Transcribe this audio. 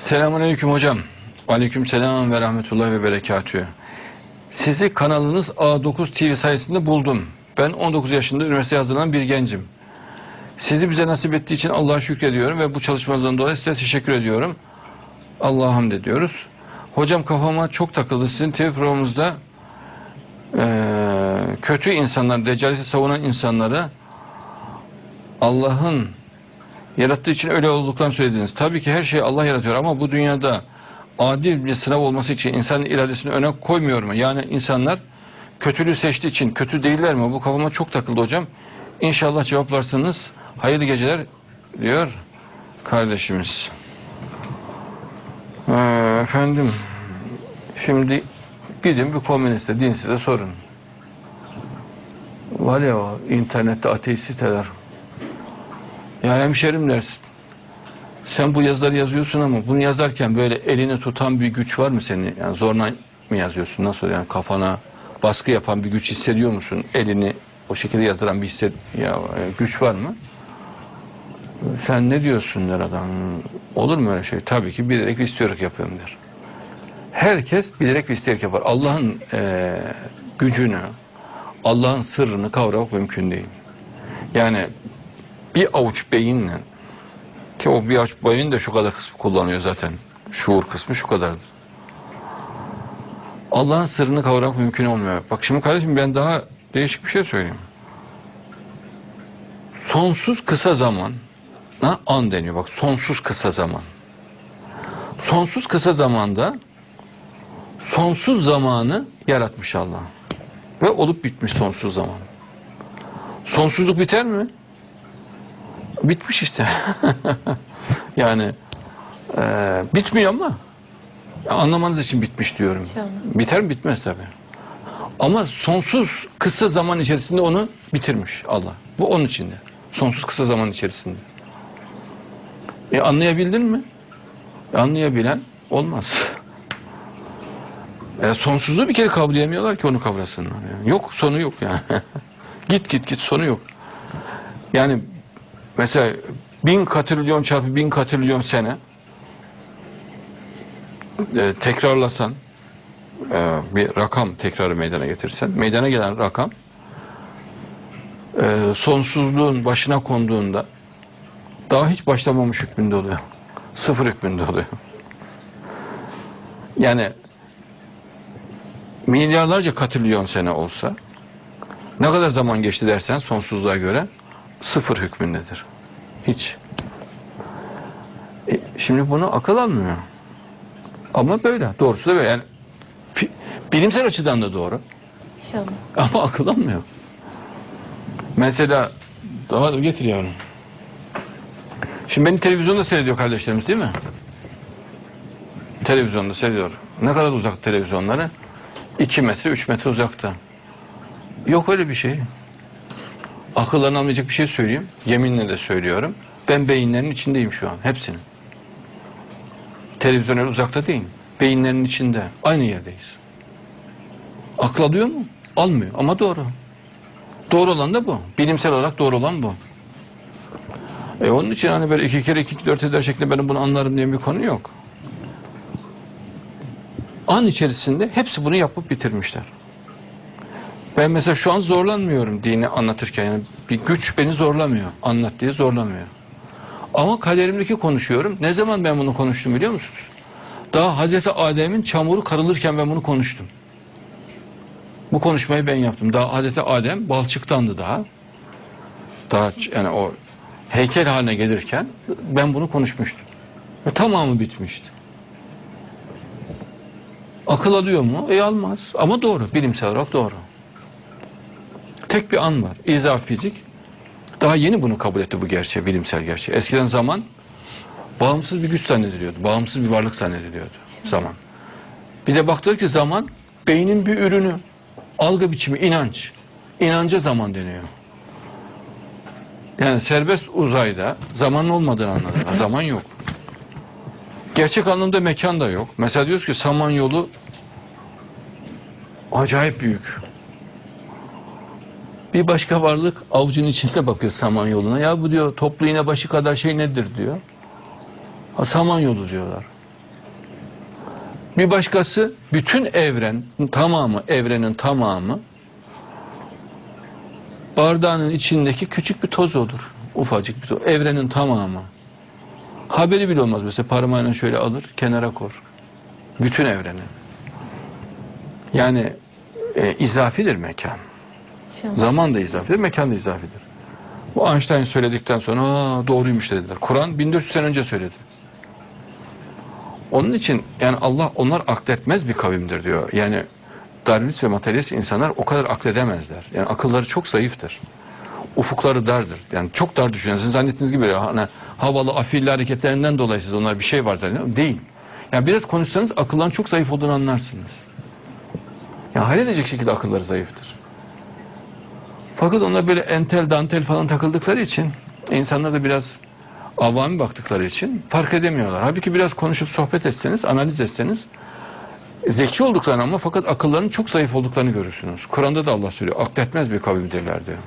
Selamünaleyküm hocam. Aleyküm selam ve rahmetullahi ve berekatühü. Sizi kanalınız A9 TV sayesinde buldum. Ben 19 yaşında üniversite hazırlanan bir gencim. Sizi bize nasip ettiği için Allah'a şükrediyorum ve bu çalışmanızdan dolayı size teşekkür ediyorum. Allah'a hamd ediyoruz. Hocam kafama çok takıldı. Sizin TV programınızda eee, kötü insanlar, deccaleti savunan insanları Allah'ın yarattığı için öyle olduklarını söylediniz. Tabii ki her şeyi Allah yaratıyor ama bu dünyada adil bir sınav olması için insanın iradesini öne koymuyor mu? Yani insanlar kötülüğü seçtiği için kötü değiller mi? Bu kafama çok takıldı hocam. İnşallah cevaplarsınız. Hayırlı geceler diyor kardeşimiz. Ee, efendim şimdi gidin bir komüniste dinsize sorun. Var ya o internette ateist siteler. Ya hemşerim dersin. Sen bu yazıları yazıyorsun ama bunu yazarken böyle elini tutan bir güç var mı senin? Yani zorla mı yazıyorsun? Nasıl yani kafana baskı yapan bir güç hissediyor musun? Elini o şekilde yazdıran bir hisset ya e, güç var mı? Sen ne diyorsun der adam. Olur mu öyle şey? Tabii ki bilerek ve isteyerek yapıyorum der. Herkes bilerek ve isteyerek yapar. Allah'ın e, gücünü, Allah'ın sırrını kavramak mümkün değil. Yani bir avuç beyinle ki o bir avuç beyin de şu kadar kısmı kullanıyor zaten. Şuur kısmı şu kadardır. Allah'ın sırrını kavramak mümkün olmuyor. Bak şimdi kardeşim ben daha değişik bir şey söyleyeyim. Sonsuz kısa zaman an deniyor. Bak sonsuz kısa zaman. Sonsuz kısa zamanda sonsuz zamanı yaratmış Allah. Ve olup bitmiş sonsuz zaman. Sonsuzluk biter mi? Bitmiş işte. yani e, bitmiyor ama anlamanız için bitmiş diyorum. İnşallah. Biter mi? Bitmez tabi. Ama sonsuz kısa zaman içerisinde onu bitirmiş Allah. Bu onun içinde. Sonsuz kısa zaman içerisinde. E anlayabildin mi? E, anlayabilen olmaz. E, sonsuzluğu bir kere kavrayamıyorlar ki onu kavrasınlar. Yani. Yok sonu yok yani. git git git sonu yok. Yani mesela bin katrilyon çarpı bin katrilyon sene e, tekrarlasan e, bir rakam tekrarı meydana getirsen meydana gelen rakam e, sonsuzluğun başına konduğunda daha hiç başlamamış hükmünde oluyor. Sıfır hükmünde oluyor. Yani milyarlarca katrilyon sene olsa ne kadar zaman geçti dersen sonsuzluğa göre sıfır hükmündedir. Hiç. E, şimdi bunu akıl almıyor. Ama böyle. Doğrusu da böyle. Yani bilimsel açıdan da doğru. İnşallah. Ama akıl almıyor. Mesela daha da getir yavrum. Şimdi beni televizyonda seyrediyor kardeşlerimiz değil mi? Televizyonda seyrediyor. Ne kadar uzak televizyonları? 2 metre, 3 metre uzakta. Yok öyle bir şey. Akıllarını almayacak bir şey söyleyeyim. Yeminle de söylüyorum. Ben beyinlerin içindeyim şu an. Hepsinin. Televizyon öyle uzakta değil. Beyinlerin içinde. Aynı yerdeyiz. Akıl alıyor mu? Almıyor ama doğru. Doğru olan da bu. Bilimsel olarak doğru olan bu. E onun için hani böyle iki kere iki dört eder şeklinde benim bunu anlarım diye bir konu yok. An içerisinde hepsi bunu yapıp bitirmişler. Ben mesela şu an zorlanmıyorum dini anlatırken. Yani bir güç beni zorlamıyor. Anlat diye zorlamıyor. Ama kaderimdeki konuşuyorum. Ne zaman ben bunu konuştum biliyor musunuz? Daha Hazreti Adem'in çamuru karılırken ben bunu konuştum. Bu konuşmayı ben yaptım. Daha Hazreti Adem balçıktandı daha. Daha yani o heykel haline gelirken ben bunu konuşmuştum. Ve tamamı bitmişti. Akıl alıyor mu? E almaz. Ama doğru. Bilimsel olarak doğru. Tek bir an var. İzah fizik. Daha yeni bunu kabul etti bu gerçeği, bilimsel gerçeği. Eskiden zaman bağımsız bir güç zannediliyordu. Bağımsız bir varlık zannediliyordu zaman. Bir de baktılar ki zaman beynin bir ürünü. Algı biçimi, inanç. İnanca zaman deniyor. Yani serbest uzayda zamanın olmadığını anladılar. Zaman yok. Gerçek anlamda mekan da yok. Mesela diyoruz ki Samanyolu acayip büyük. Bir başka varlık avucun içinde bakıyor Samanyolu'na. Ya bu diyor toplu iğne başı kadar şey nedir diyor. Ha Samanyolu diyorlar. Bir başkası bütün evren tamamı evrenin tamamı bardağının içindeki küçük bir toz olur. Ufacık bir toz. Evrenin tamamı. Haberi bile olmaz. Mesela parmağını şöyle alır kenara kor. Bütün evrenin. Yani e, izafidir mekan. Zaman da izafidir, mekan da izafidir. Bu Einstein söyledikten sonra "Aa, doğruymuş dediler. Kur'an 1400 sene önce söyledi. Onun için yani Allah onlar akletmez bir kavimdir diyor. Yani Darwinist ve materyalist insanlar o kadar akledemezler. Yani akılları çok zayıftır. Ufukları dardır. Yani çok dar düşünün. Sizin zannettiğiniz gibi hani havalı afilli hareketlerinden dolayı siz onlar bir şey var zannediyor. Değil. Yani biraz konuşsanız akılların çok zayıf olduğunu anlarsınız. Yani halledecek şekilde akılları zayıftır. Fakat onlar böyle entel dantel falan takıldıkları için insanlar da biraz avami baktıkları için fark edemiyorlar. Halbuki biraz konuşup sohbet etseniz, analiz etseniz zeki olduklarını ama fakat akıllarının çok zayıf olduklarını görürsünüz. Kur'an'da da Allah söylüyor. Akletmez bir kavimdirler diyor.